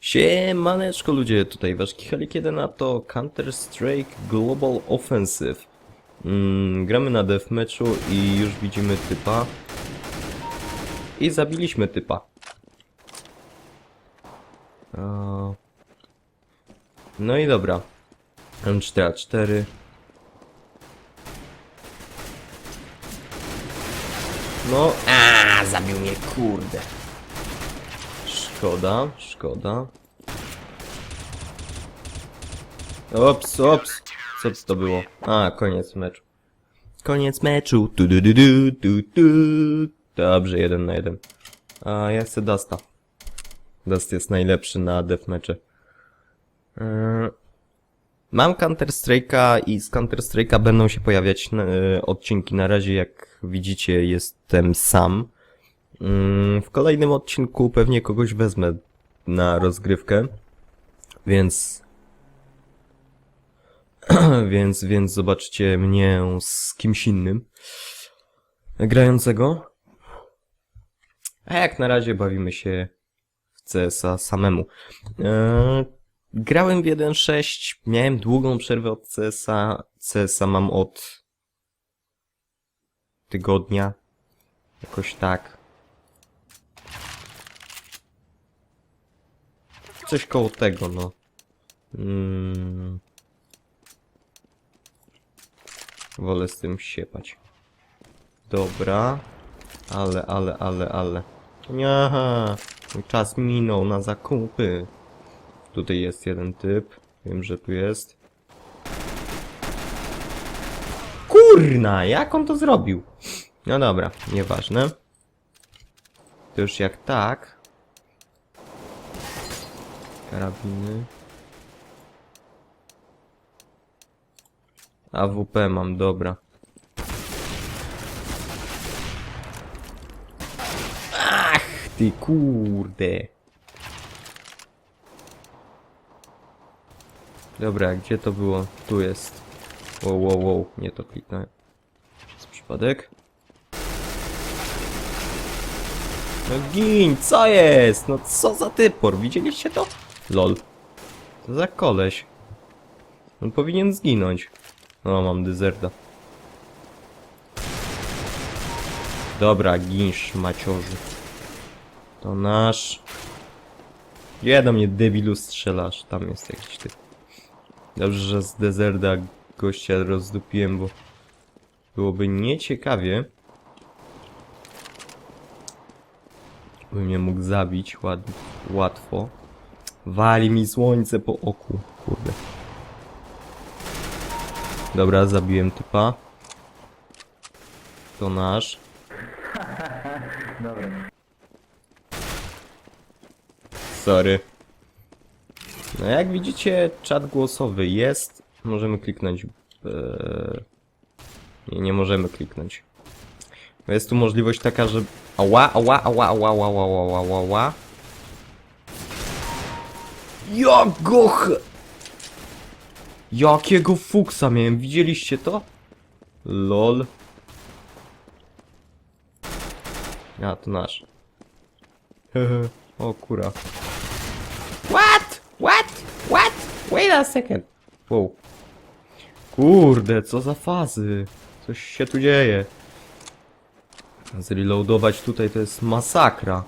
Siemaneczko ludzie, tutaj wasz Kichalik 1 na to Counter-Strike Global Offensive. Mm, gramy na deathmatchu i już widzimy typa. I zabiliśmy typa. O. No i dobra. M4A4. No, a zabił mnie, kurde. Szkoda, szkoda. Ops, ops. Co to było? A, koniec meczu. Koniec meczu. Tu, du, du, du, du, du. Dobrze, jeden na jeden. A ja chcę Dusta. Dust jest najlepszy na deathmatche. Yy, Mam Counter-Strike'a i z Counter-Strike'a będą się pojawiać e, odcinki. Na razie, jak widzicie, jestem sam. Mm, W kolejnym odcinku pewnie kogoś wezmę na rozgrywkę, więc więc, więc zobaczcie mnie z kimś innym grającego. A jak na razie bawimy się w CS-a samemu. Eee, grałem w 1.6, miałem długą przerwę od CS-a. CS-a mam od tygodnia. Jakoś tak. Coś koło tego, no. Mm. Wolę z tym siepać. Dobra. Ale, ale, ale, ale. Aha, czas minął na zakupy. Tutaj jest jeden typ. Wiem, że tu jest. Kurna, jak on to zrobił? No dobra, nieważne. To już jak tak. Karabiny. AWP mam, dobra. Ach, ty kurde. Dobra, gdzie to było? Tu jest. Wow, wow, wow, nie to kliknąłem. Przez przypadek. No gin, co jest? No co za typor, widzieliście to? Lol. Co za koleś? On powinien zginąć. O, mam dezerta. Dobra, ginsz, maciorzu. To nasz. Gdzie do mnie debilu strzelasz? Tam jest jakiś ty. Dobrze, że z dezerda gościa rozdupiłem, bo byłoby nieciekawie. By mnie mógł zabić ład, łatwo. Wali mi słońce po oku, kurde. Dobra, zabiłem typa. To nasz. Sorry. No jak widzicie, czat głosowy jest. Możemy kliknąć. Eee... Nie, nie możemy kliknąć. Jest tu możliwość taka, że... Ała, ała, ała, ała, ała, ała, ała, ała, ała. Jak go ch... Jakiego fuksa miałem, widzieliście to? LOL. A, to nasz. O kura. What? What? What? Wait a second. Wow. Kurde, co za fazy. Coś się tu dzieje. Zreloadować tutaj to jest masakra.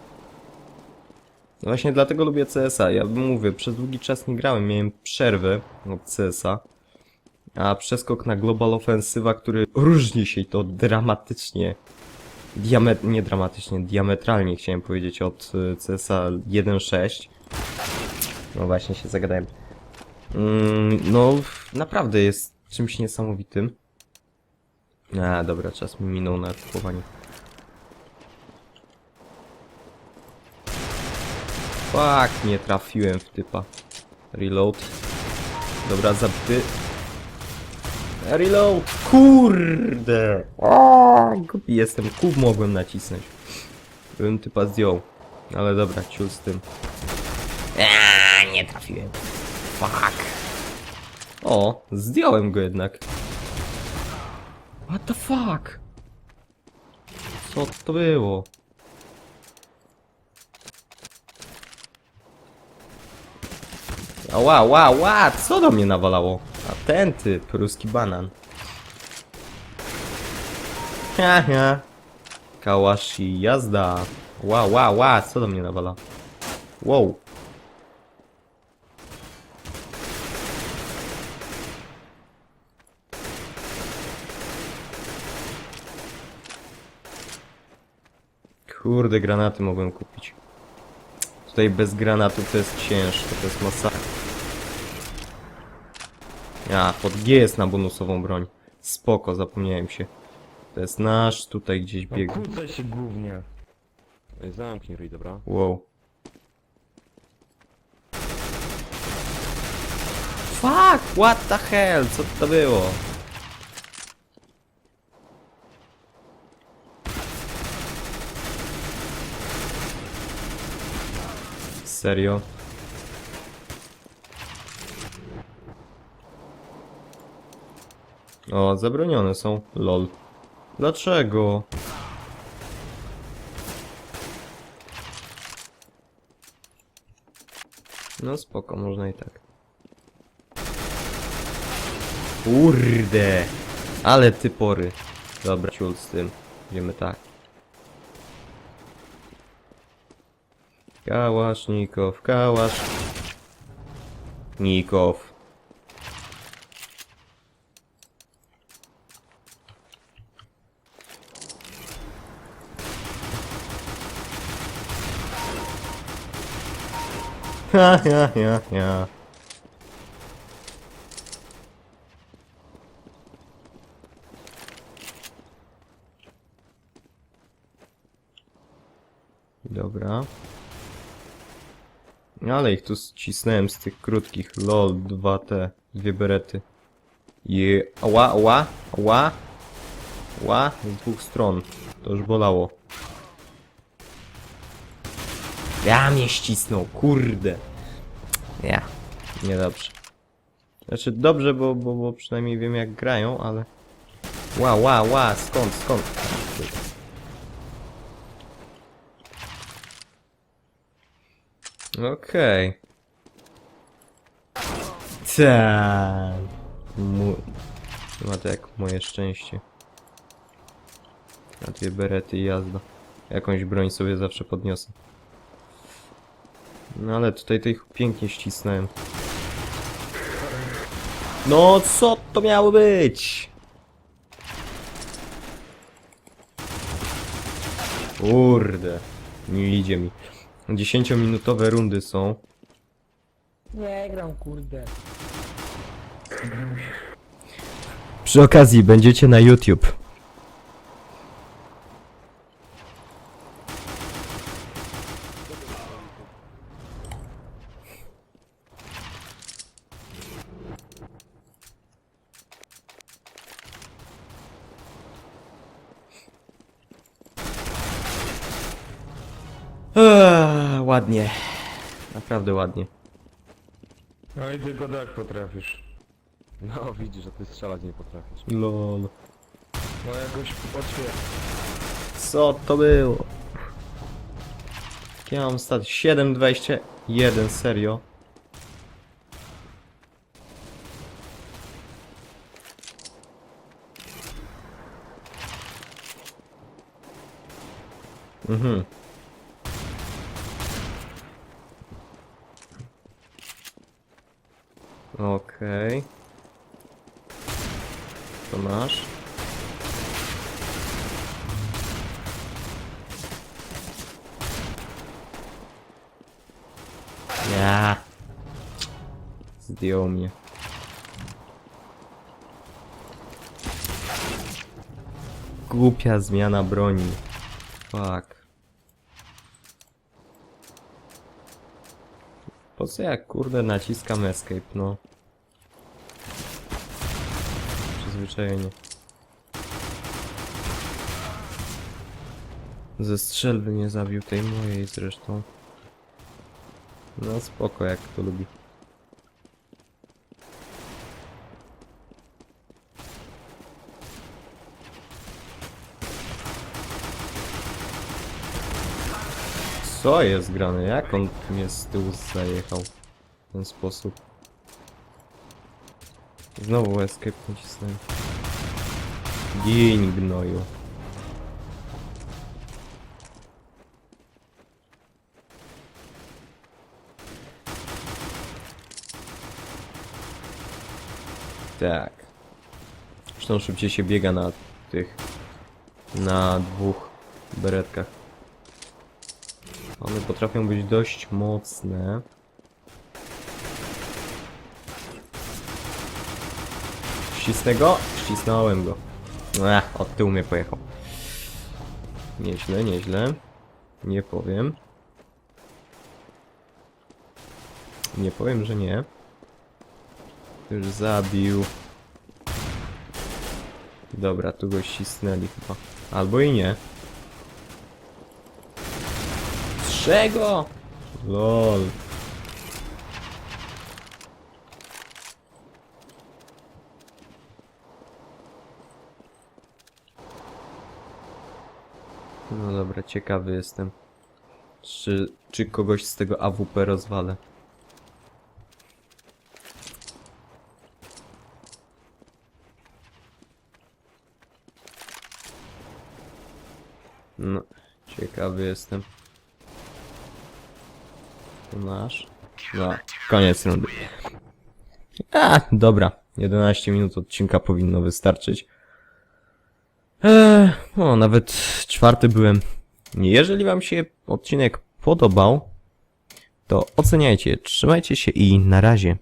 No Właśnie dlatego lubię CSa. Ja mówię, przez długi czas nie grałem, miałem przerwę od CSa. A przeskok na Global Offensiva, który różni się i to dramatycznie. Diamet nie dramatycznie, diametralnie chciałem powiedzieć od y, CSa 1.6. No właśnie się zagadałem. Mm, no, naprawdę jest czymś niesamowitym. A, dobra, czas mi minął na kupowanie. Fuck, nie trafiłem w typa. Reload. Dobra, zabity. Reload! Kurde! O, głupi jestem. Kub mogłem nacisnąć. Bym typa zdjął. Ale dobra, ciul z tym. Eee, nie trafiłem. Fuck. O, zdjąłem go jednak. What the fuck? Co to było? Ła, ła, ła, co do mnie nawalało? A ten typ, ruski banan. Ha, ha. Kałashi, jazda. Ła, ła, ła, co do mnie nawala? Wow. Kurde, granaty mogłem kupić. Tutaj bez granatów to jest ciężko, to jest masakra. Ja, pod G jest na bonusową broń. Spoko, zapomniałem się. To jest nasz, tutaj gdzieś No biegł. kłócaj się głównie. Ej, Zamknij ryj, dobra? Wow. Fuck, what the hell, co to było? Serio? O, zabronione są. Lol. Dlaczego? No spoko, można i tak. Kurde! Ale ty pory. Dobra, ciul z tym. Idziemy tak. Kałasznikow, kałasz... Nikow. Ha, ja, ja. Dobra. Ale ich tu ścisnąłem z tych krótkich. LOL, 2T, dwie berety. Je... Ła, ła, ła. Ła, z dwóch stron. To już bolało. Ja mnie ścisnął, kurde. Ja. Niedobrze. Znaczy dobrze, bo, bo, bo przynajmniej wiem jak grają, ale... Ła, ła, ła, skąd, skąd? Okej. Tak. Mu... Ma to jak moje szczęście. Na dwie berety i jazda. Jakąś broń sobie zawsze podniosę. No ale tutaj to ich pięknie ścisnąłem. No co to miało być? Kurde. Nie idzie mi. 10-minutowe rundy są. Nie gram, kurde. Przy okazji będziecie na YouTube. Eee, ładnie. Naprawdę ładnie. No i tylko tak potrafisz. No widzisz, że ty strzelać nie potrafisz. Lol. No jakoś otwier... Co to było? Ja mam stat 7,21, serio. Mhm. Okej. To masz. Ja. Zdjął mnie. Głupia zmiana broni. Fuck. Po co ja kurde naciskam escape, no? Przyzwyczajenie. Ze strzelby nie zabił tej mojej zresztą. No spoko, jak to lubi. Co jest grane? Jak on mnie z tyłu zajechał? w ten sposób. Znowu escape nacisnąłem. Gin gnoju. Tak. Zresztą szybciej się biega na tych... na dwóch beretkach. One potrafią być dość mocne. Ścisnę go? Ścisnąłem go. Ech, od tyłu mnie pojechał. Nieźle, nieźle. Nie powiem. Nie powiem, że nie. Już zabił. Dobra, tu go ścisnęli chyba. Albo i nie. Czego? Lol. No dobra, ciekawy jestem. Czy, czy kogoś z tego AWP rozwalę? No, ciekawy jestem. To nasz. No, koniec rundy. A, dobra. 11 minut odcinka powinno wystarczyć. Eee, o, nawet czwarty byłem. Jeżeli wam się odcinek podobał, to oceniajcie, trzymajcie się i na razie.